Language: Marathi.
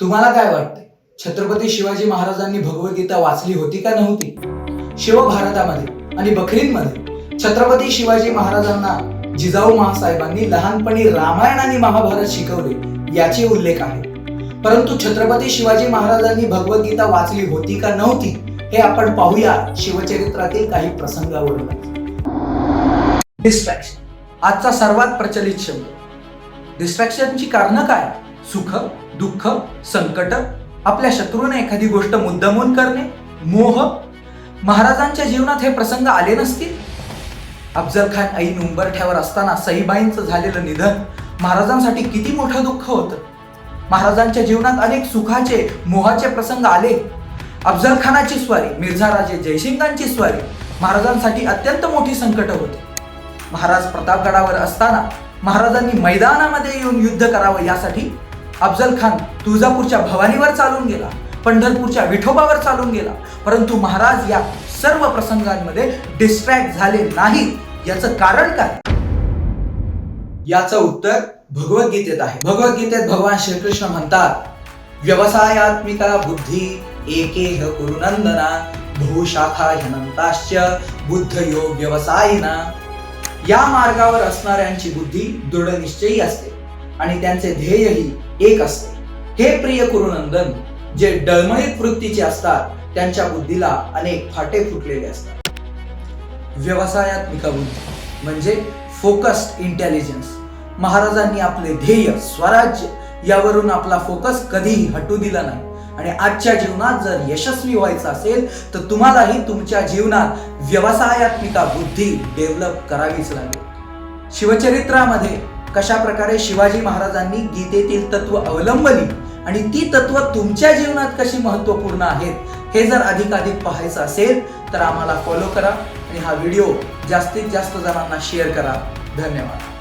तुम्हाला काय वाटते छत्रपती शिवाजी महाराजांनी भगवद्गीता वाचली होती का नव्हती? शिवभारतामध्ये आणि बखरींमध्ये छत्रपती शिवाजी महाराजांना जिजाऊ महासाहेबांनी लहानपणी रामायण आणि महाभारत शिकवले याचे उल्लेख आहे. परंतु छत्रपती शिवाजी महाराजांनी भगवद्गीता वाचली होती का नव्हती हे आपण पाहूया शिवचरित्रातील काही प्रसंगावरून डिस्ट्रॅक्शन आजचा सर्वात प्रचलित शब्द. डिस्ट्रॅक्शनची कारणं काय? सुख दुःख संकट आपल्या शत्रूने एखादी गोष्ट मुद्दामून करणे मोह. महाराजांच्या जीवनात हे प्रसंग आले नसतील? अफजल खान ऐन उंबरठ्यावर असताना सईबाईंचं झालेलं निधन महाराजांसाठी किती मोठं दुःख होतं? महाराजांच्या जीवनात अनेक सुखाचे मोहाचे प्रसंग आले. अफजल खानाची स्वारी मिर्झा राजे जयसिंगांची स्वारी महाराजांसाठी अत्यंत मोठी संकट होती. महाराज प्रतापगडावर असताना महाराजांनी मैदानामध्ये येऊन युद्ध करावं यासाठी अफजल खान तुळजापूरच्या भवानीवर चालून गेला पंढरपूरच्या विठोबावर चालून गेला. परंतु महाराज या सर्व प्रसंगांमध्ये डिस्ट्रॅक्ट झाले नाही याचं कारण काय? याचं उत्तर भगवद्गीतेत आहे. भगवद्गीतेत भगवान श्रीकृष्ण म्हणतात व्यवसायात्मिका बुद्धी एकेह कुरुनंदना बहुशाखा ह्यनंताश्च बुद्ध योग व्यवसायिना. या मार्गावर असणाऱ्यांची बुद्धी दृढ निश्चयी असते. आणि त्यांचे ध्येयही एक असते. हे प्रिय कुरुनंदन जे डळमळीत वृत्तीचे असतात त्यांच्या बुद्धीला अनेक फाटे फुटलेले असतात. व्यवसायात्मिका बुद्धी म्हणजे फोकस्ड इंटेलिजन्स महाराजांनी आपले ध्येय स्वराज्य यावरून आपला फोकस कधीही हटू दिला नाही. आणि आजच्या जीवनात जर यशस्वी व्हायचं असेल तर तुम्हालाही तुमच्या जीवनात व्यवसायात्मिका बुद्धी डेव्हलप करावीच लागेल. शिवचरित्रामध्ये कशा प्रकारे शिवाजी महाराजांनी गीतेतील तत्व अवलंबली आणि ती तत्व तुमच्या जीवनात कशी महत्त्वपूर्ण आहेत हे जर अधिकाधिक पाहायचं असेल तर आम्हाला फॉलो करा आणि हा व्हिडिओ जास्तीत जास्त जणांना शेअर करा. धन्यवाद.